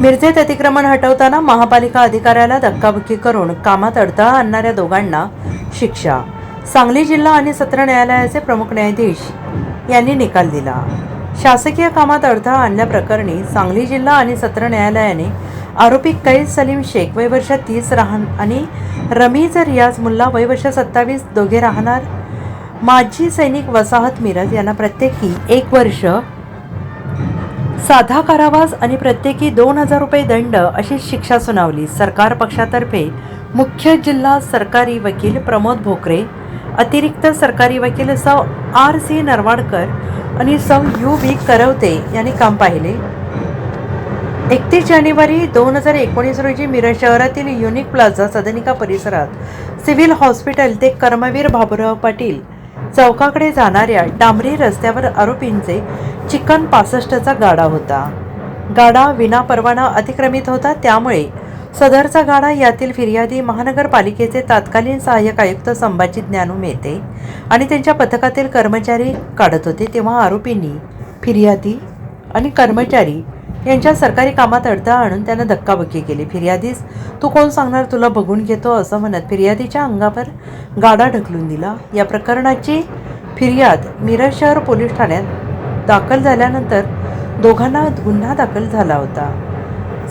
मिरजेत अतिक्रमण हटवताना महापालिका अधिकाऱ्याला धक्काबुक्की करून कामात अडथळा आणणाऱ्या दोघांना शिक्षा. सांगली जिल्हा आणि सत्र न्यायालयाचे प्रमुख न्यायाधीश यांनी निकाल दिला. शासकीय कामात अडथळा आणल्याप्रकरणी सांगली जिल्हा आणि सत्र न्यायालयाने आरोपी कैद सलीम शेख वय वर्ष तीस राहण आणि रमीज रियाज मुल्ला वयवर्ष सत्तावीस दोघे राहणार. माजी सैनिक वसाहत मिरज यांना प्रत्येकी एक वर्ष साधा कारावास आणि प्रत्येकी दोन हजार रुपये दंड अशी शिक्षा सुनावली. सरकार पक्षातर्फे मुख्य जिल्हा सरकारी वकील प्रमोद भोकरे अतिरिक्त सरकारी वकील सौ. आर. सी. नरवाडकर आणि सौ. यू. व्ही करवते यांनी काम पाहिले. एकतीस जानेवारी दोन हजार एकोणीस रोजी मिरज शहरातील युनिक प्लाझा सदनिका परिसरात सिव्हिल हॉस्पिटल ते कर्मवीर बाबुराव पाटील चौकाकडे जाणाऱ्या डांबरी रस्त्यावर आरोपींचे चिकन पासष्टचा गाडा होता. गाडा विनापरवाना अतिक्रमित होता त्यामुळे सदरचा गाडा यातील फिर्यादी महानगरपालिकेचे तत्कालीन सहाय्यक आयुक्त संभाजी ज्ञानू मेहते आणि त्यांच्या पथकातील कर्मचारी काढत होते तेव्हा आरोपींनी फिर्यादी आणि कर्मचारी यांच्या सरकारी कामात अडथळा आणून त्यांना धक्काबुक्की केली. फिर्यादीस तू कोण सांगणार तुला बघून घेतो? असं म्हणत फिर्यादीच्या अंगावर गाडा ढकलून दिला. या प्रकरणाची फिर्याद मिरज शहर पोलीस ठाण्यात दाखल झाल्यानंतर दोघांना गुन्हा दाखल झाला होता.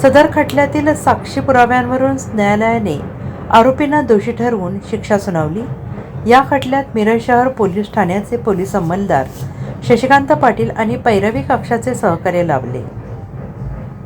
सदर खटल्यातील साक्षी पुराव्यांवरून न्यायालयाने आरोपींना दोषी ठरवून शिक्षा सुनावली. या खटल्यात मिरज शहर पोलीस ठाण्याचे पोलीस अंमलदार शशिकांत पाटील आणि पैरवी कक्षाचे सहकार्य लाभले.